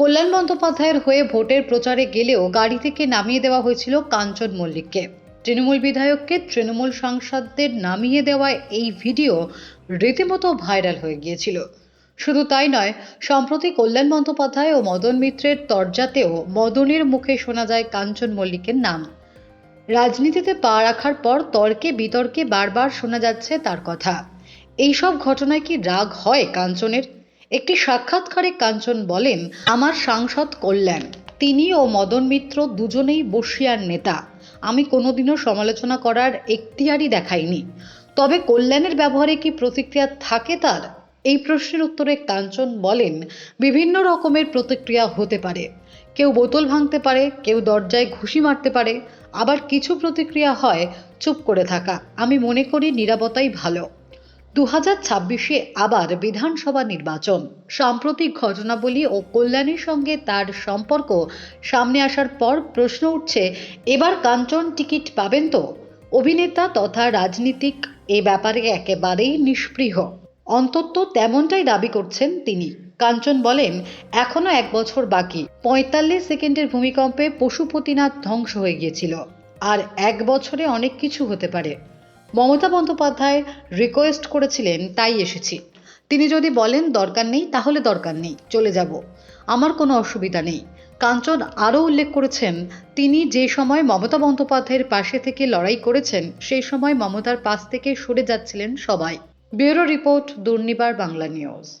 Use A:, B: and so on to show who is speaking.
A: কল্যাণ বন্দ্যোপাধ্যায়ের হয়ে ভোটের প্রচারে গেলেও গাড়ি থেকে নামিয়ে দেওয়া হয়েছিল কাঞ্চন মল্লিককে। তৃণমূল বিধায়ককে তৃণমূল সাংসদদের নামিয়ে দেওয়া এই ভিডিও রীতিমতো ভাইরাল হয়ে গিয়েছিল। শুধু তাই নয়, সম্প্রতি কল্যাণ বন্দ্যোপাধ্যায় ও মদন মিত্রের তরজাতেও মদনের মুখে শোনা যায় কাঞ্চন মল্লিকের নাম। রাজনীতিতে পা রাখার পর তর্কে বিতর্কে বারবার শোনা যাচ্ছে তার কথা। এইসব ঘটনায় কি রাগ হয় কাঞ্চনের? একটি সাক্ষাৎকারে কাঞ্চন বলেন, আমার সাংসদ কল্যাণ, তিনি ও মদন মিত্র দুজনেই বসিয়ার নেতা। আমি কোনোদিনও সমালোচনা করার এখতিয়ারই দেখাইনি। তবে কল্যাণের ব্যবহারে কি প্রতিক্রিয়া থাকে তার? এই প্রশ্নের উত্তরে কাঞ্চন বলেন, বিভিন্ন রকমের প্রতিক্রিয়া হতে পারে। কেউ বোতল ভাঙতে পারে, কেউ দরজায় ঘুষি মারতে পারে। আবার কিছু প্রতিক্রিয়া হয় চুপ করে থাকা। আমি মনে করি নিরাপত্তাই ভালো। দু ছাব্বিশে আবার বিধানসভা নির্বাচন। সাম্প্রতিক ঘটনাবলী ও কল্যাণের সঙ্গে তার সম্পর্ক সামনে আসার পর প্রশ্ন উঠছে, এবার কাঞ্চন টিকিট পাবেন তো? অভিনেতা তথা রাজনীতিক এ ব্যাপারে একেবারেই নিষ্পৃহ। অন্তত তেমনটাই দাবি করছেন তিনি। কাঞ্চন বলেন, এখনও এক বছর বাকি। পঁয়তাল্লিশ সেকেন্ডের ভূমিকম্পে পশুপতিনাথ ধ্বংস হয়ে গিয়েছিল। আর এক বছরে অনেক কিছু হতে পারে। মমতা বন্দ্যোপাধ্যায় রিকোয়েস্ট করেছিলেন, তাই এসেছি। তিনি যদি বলেন দরকার নেই, তাহলে দরকার নেই, চলে যাব। আমার কোনো অসুবিধা নেই। কাঞ্চন আরও উল্লেখ করেছেন, তিনি যে সময় মমতা বন্দ্যোপাধ্যায়ের পাশে থেকে লড়াই করেছেন, সেই সময় মমতার পাশ থেকে সরে যাচ্ছিলেন সবাই। Bureau report, Durnibar, Bangla news.